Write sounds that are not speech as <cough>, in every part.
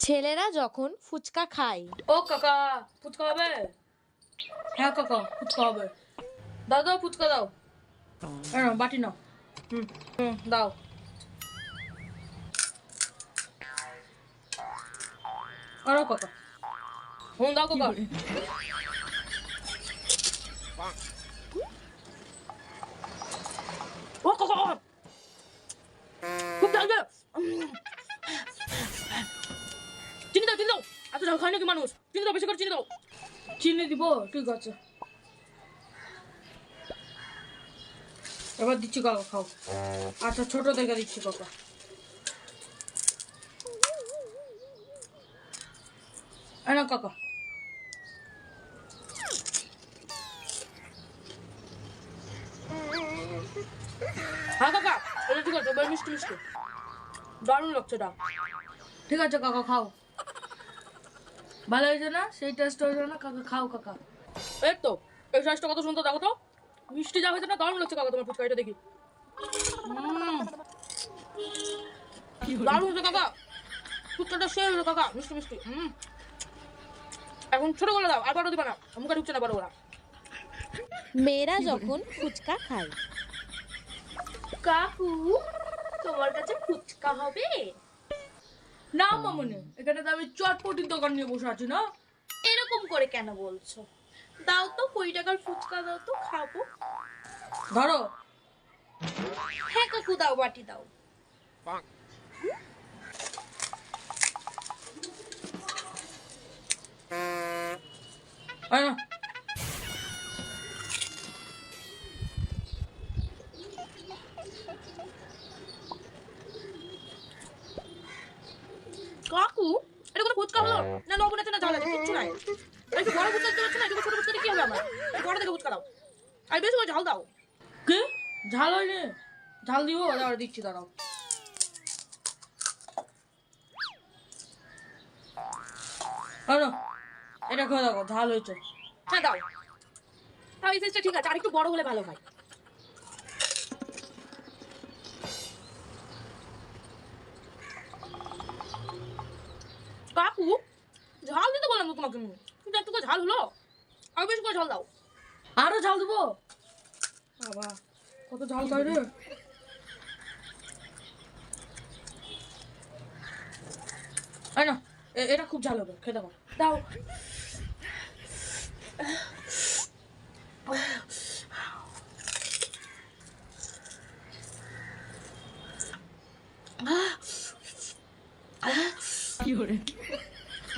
ছেলেরা যখন ফুচকা খায়। ও কাকা, ফুচকা হবে? হ্যাঁ কাকা, ফুচকা হবে। দাও ফুচকা দাও। বাটি নাও। হুম হুম, দাও। আরও কাকা। হুম, দাও কাকা, ও কাকা। এত ঝাল খায় নাকি মানুষ? চিনি দাও, বেশি করে চিনি দাও। চিনি দিব, ঠিক আছে। এবার দিচ্ছি কাকা, খাও। আচ্ছা ছোট থেকে দিচ্ছি কাকা। এই কাকা। হ্যাঁ কাকা মিষ্টি দারুণ লাগছে ঠিক আছে কাকা, খাও। ভালো হয়েছে না? সেই টেস্ট হয়েছে না? কাকা খাও কাকা। এই তো এই কত সুন্দর দেখো তো। মিষ্টি যা হয়েছে না দারুণ লাগছে কাকা তোমার ফুচকা এটা দেখি দারুণ হয়েছে কাকা। ফুচকাটা শেষ হয়েছে কাকা মিষ্টি মিষ্টি। এখন ছোট করে দাও আর বড় দিবা না। মুখে ঢুকছে না বড় ওরা মেয়েরা যখন ফুচকা খায়। কাকু তোমার কাছে ফুচকা হবে? না মামনি এখানে তো আমি চটপটির দোকান নিয়ে বসে আছি না? এরকম করে কেন বলছো? দাও তো কুড়ি টাকার ফুচকা দাও তো খাব। ধরো। হ্যাঁ কাকু দাও বাটি দাও। আয় না কাকু? এটা কোনো ফুচকা হলো না লবণ আছে না ঝাল আছে কিচ্ছু নাই। আর একটু বড় ফুচকা দিতে পারছ না একটু ছোট ফুচকা কি হবে আমার? বড় থেকে ফুচকা দাও। আর বেশি করে ঝাল দাও। কি? ঝাল হয়নি? ঝাল দিব? দাঁড়া দিচ্ছি দাঁড়াও। এটা খেয়ে দেখো ঝাল হয়েছে। হ্যাঁ দাও। তাও এই সাইজটা ঠিক আছে আর একটু বড় হলে ভালো হয় কাকু ঝাল দিতে বললাম তো তোমাকে। কিন্তু। করে ঝাল হলো আর বেশি করে ঝাল দাও। আরও ঝাল দেবো? বাবা কত ঝাল খাই রে। না এটা খুব ঝাল হবে খেতে পারো দাও।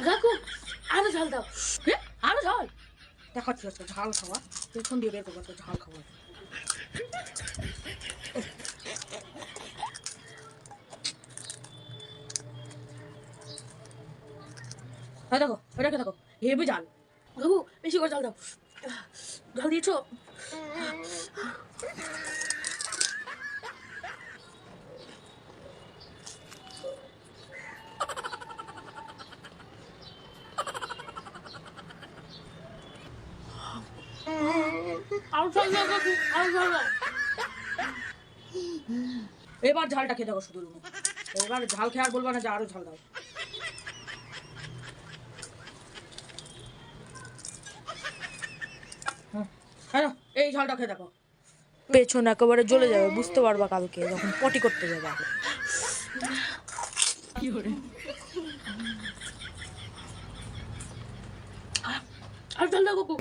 কাকু আরও ঝাল দাও। হ্যাঁ আরও ঝাল? দেখাচ্ছি আজকে ঝাল খাওয়া। পেছন দিয়ে বের করব আজকে ঝাল খাওয়া হ্যাঁ দেখো এটা কে দেখো? হেবি ঝাল। কাকু বেশি করে ঝাল দাও। ঝাল দিয়েছ আরও ঝাল দাও কাকু আরও ঝাল দাও <laughs> এবার ঝালটা খেয়ে দেখো শুধু রুমে। এবার ঝাল খেয়ে আর বলবা না যে আরও ঝাল দাও। এই ঝালটা খেয়ে দেখো। পেছন একেবারে জ্বলে যাবে, বুঝতে পারবা কালকে, যখন পটি করতে যাবে। আর ঝাল কাকু